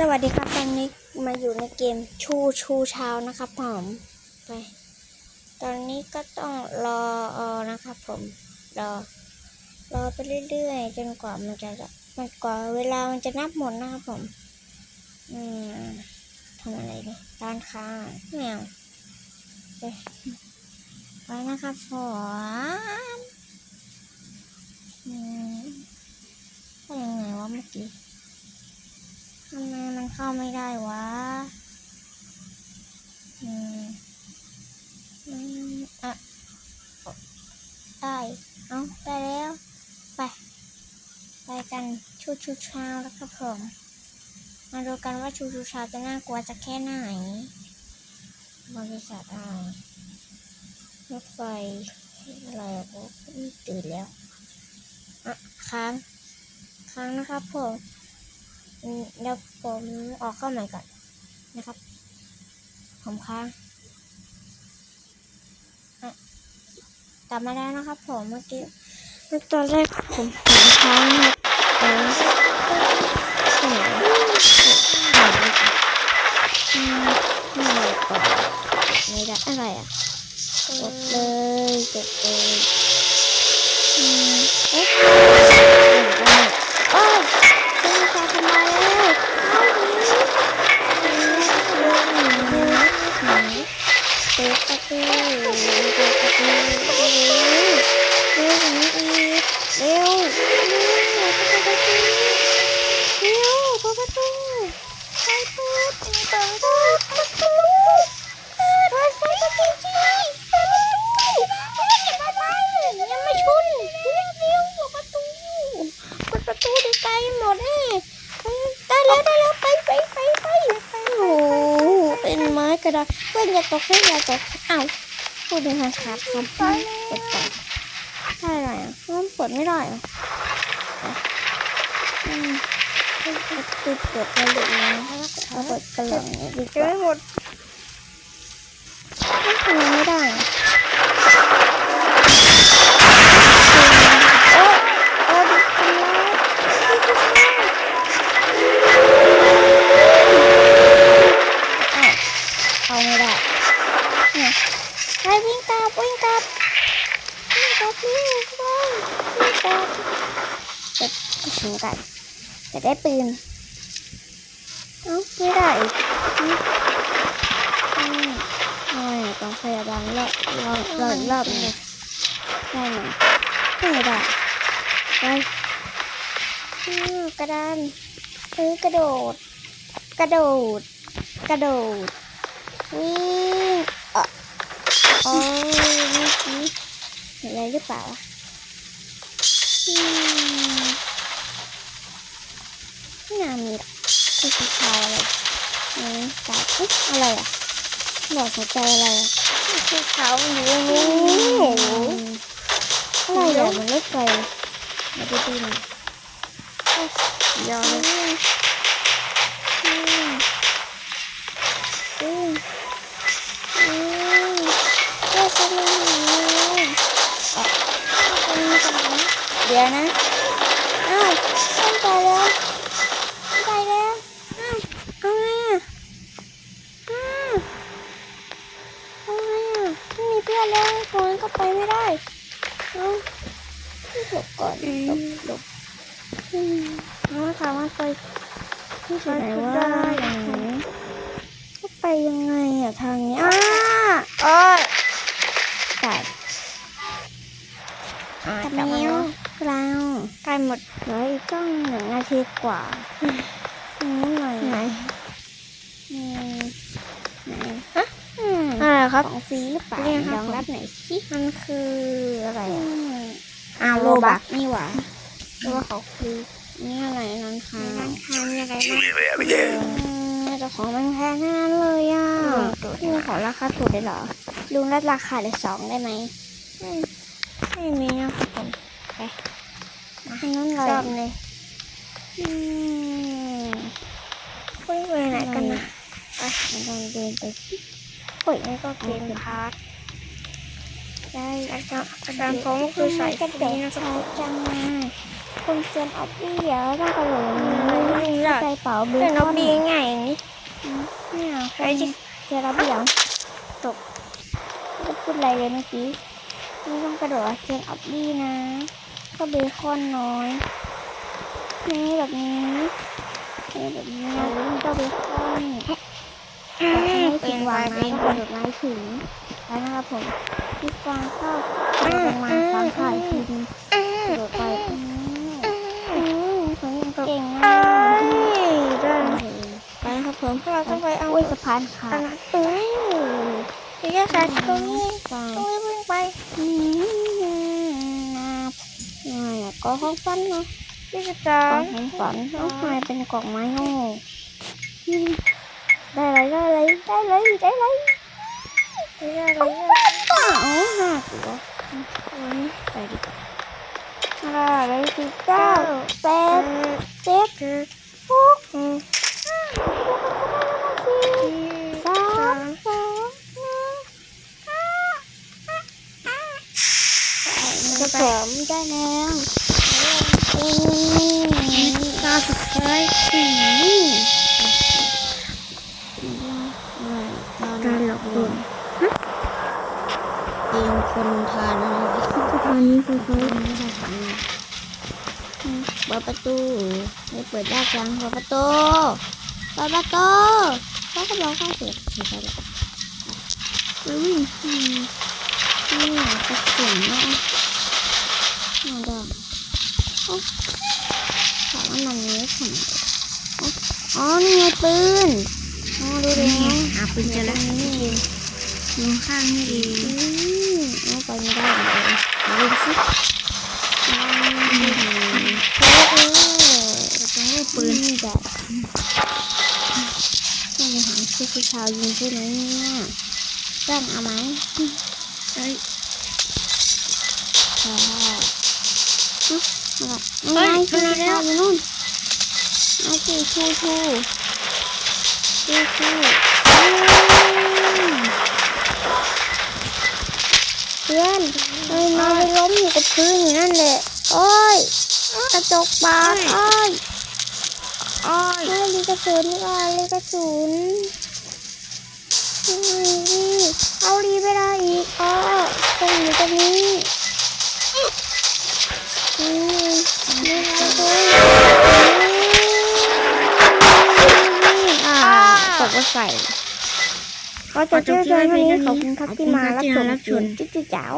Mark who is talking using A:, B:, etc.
A: สวัสดีครับตอนนี้มาอยู่ในเกมชูชูเช้านะครับผมไป ตอนนี้ก็ต้องรออนะครับผมรอรอไปเรื่อยๆจนกว่ามันจะมันกว่าเวลามันจะนับหมดนะครับผม อืมทำอะไรนี่ร้านค้าแมวไปไปนะครับผมอืมยังไงวะเมื่อกี้ มันเข้าไม่ได้วะอืมอะ ได้ เอาได้แล้ว ไป ไปกันชูชูช้าแล้วครับผม มาดูกันว่าชูชูช้าจะน่ากลัวจะแค่ไหน บริษัทอะไรรถไฟอะไรอะผมตื่นแล้ว อะ ค้าง ค้างนะครับผม เดี๋ยวผมออกเข้าใหม่ก่อนนะครับ ผมค้างอะกลับมาแล้วนะครับ ผมเมื่อกี้เมื่อตอนแรกผมผมค้างนะครับเออใช่ไหมอืมไม่อะไรก่อนไม่ได้อะไรอะกดเลยกดเลยอืมเอ๊ะ ระดาษเพื่อนอย่าตกเพื่อนอย่าตกอ้าวพูดดีนะครับครับกดต่อได้อะไรอะมันเปิดไม่ได้อะอืมติดเปิดมาหลุดนะเอาเปิดกระหล่ำเนี่ยดีกว่าหมดทำไมไม่ได้ ถึงกันจะได้ปืนไม่ได้อีกอืมอืมไม่ต้องพยาบาลรอบรอบรอบรอบนึงได้ไหมไม่ได้ไปอืมกระดานเออกระโดด กระโดด กระโดดวิ่งเออโอ้ยเมื่อกี้เห็นอะไรหรือเปล่าอืมน่ามีหร อกคือสีขาวอะไรอืมตาอุ๊ยอะไรอะบอกหัวใจอะไรอะสีขาวอยู่ตรงนู้นอะไรอะมันรถไฟมาดูดีหน่อยยาวเลยอืมอืมอืมเจ้าคนนี้อะคนนี้คนนี้เดี๋ยวนะอ้าวต้องไปแล้วไปแล้ว อ้าวเอาไงอะอ้าวเอาไงอะไม่มีเพื่อนแล้วคนก็ไปไม่ได้ เอ้าหลบก่อนหลบหลบอื มเอาถามว่าไปที่ไหนวะอย่างนี้ก็ไปยังไงอะทางนี้อ้าเออตัดตัดนิ้วเราใกล้หมดเหลืออีกต้องหนึ่งนาทีกว่านี้หน่อยไหนไหนฮะอะไรครับของฟรีหรือเปล่าลองรับหน่อยสิมันคืออะไรอะอ้าวโลบักนี่หว่า หรือว่าของฟรีนี่อะไรร้านค้าร้านค้ามีอะไรบ้างอืมแต่ของมันแพงทั้งนั้นเลยอะพี่ขอราคาถูกได้เหรอ ลุงลดราคาเหลือสองได้ไหมอืมไม่มีนะครับผมไปมาให้นั้นเลยชอบเลยอืมไปไปไหนกันนะไปลองเดินไปสิโอ้ยนี่ก็เกมพาร์ทได้อาจารย์อาจารย์ผมก็คือใส่กระเด็นนะครับจังเลย คนเซียนออฟฟี่เดี๋ยวต้องกระโดด
B: ไม่อยาก
A: ใจเป๋าบ
B: เป็น
A: คอน
B: ดีง่ายอย่างนี้
A: เนี่ยคนเซียนออฟฟี่เหรอตกไม่พูดอะไรเลยเมื่อกี้ไม่ต้องกระโดดเซียนออฟฟี่นะ ก็เบคอนน้อยนี่แบบนี้นี่แบบนี้นะนี่ก็เบคอนไม่ถึงวางนะต้องกระโดดไม้ถึงแล้วนะครับผมพี่กวางเข้ากระโดดลงมาฟังข่ายทีนึงกระโดดไปอืมอืมคนยังเก่งมาก
B: ได้
A: ไปนะครับผม
B: เราต้องไปเอา
A: อุ้ยสะพานขาด
B: เอ้ยพี่แค่ขาดตรงนี้
A: ไป
B: ต้องรีบวิ่งไป
A: อืมนะเนี่ยก็ห้องฟันเนาะ
B: พี่จะ
A: กล่
B: จ้า
A: องของฝันต้องทำไมเป็นกล่องไม้โง่อืมได้เลยได้เลยได้เลยได้เลย
B: ไม่ได้เลย
A: อ้าวหักเหรออืมไปดิอะไรอะไรสิเก้าแปดเจ็ด
B: คือ
A: หกสี่สามสองหนึ่งจะเสริม ได้แล้วอืม
B: ตาสุดท้าย
A: อืมการหลอกลวง
B: เองคนทานอะไร
A: ตอนนี้คือเขาไม่ได้ฝันเปิดประตูไม่เปิดยากจังเปิดประตูเปิดประตูเขาก็บอกเขาเปิดไม่ใช่หรอกไปวิ่งอืมนี่กระสุนเนาะ มาดอกถามว่ามันนี้ทำไมอ๋อ นี่ไงปืนอ๋อดูดิ
B: อะป็นจะแล้ว
A: นี่เอง
B: มือข้างนี่ดี
A: อืมเอาไปไม่ได้เลยดูสิ
B: ปืน
A: นี่แบบต้องไปหาชื่อผู้ชายยิงใช่ไหมเนี่ยเพื่อนเอาไหม
B: เอ้ย
A: เอาละเอาไงชูชูอยู่นู่นเอาสิชูชูชูชูอืมเพื่อนเอ้ยนอนล้มอยู่กับพื้นอยู่นั่นแหละโอ้ยกระจกบาดโอ้ย
B: อ้อย
A: ไม่มีกระสุนก่อนเลยกระสุนเอาดีเอาดีไปได้อีกอ๋อตรงอยู่ตรงนี้อืมนี่ไงคุณอ่าตกมา ใส่ก็จะเจอเจอเท่านี้ขอบคุณครับที่มารับชมจิ๊ดจิ๊ดจ๋าว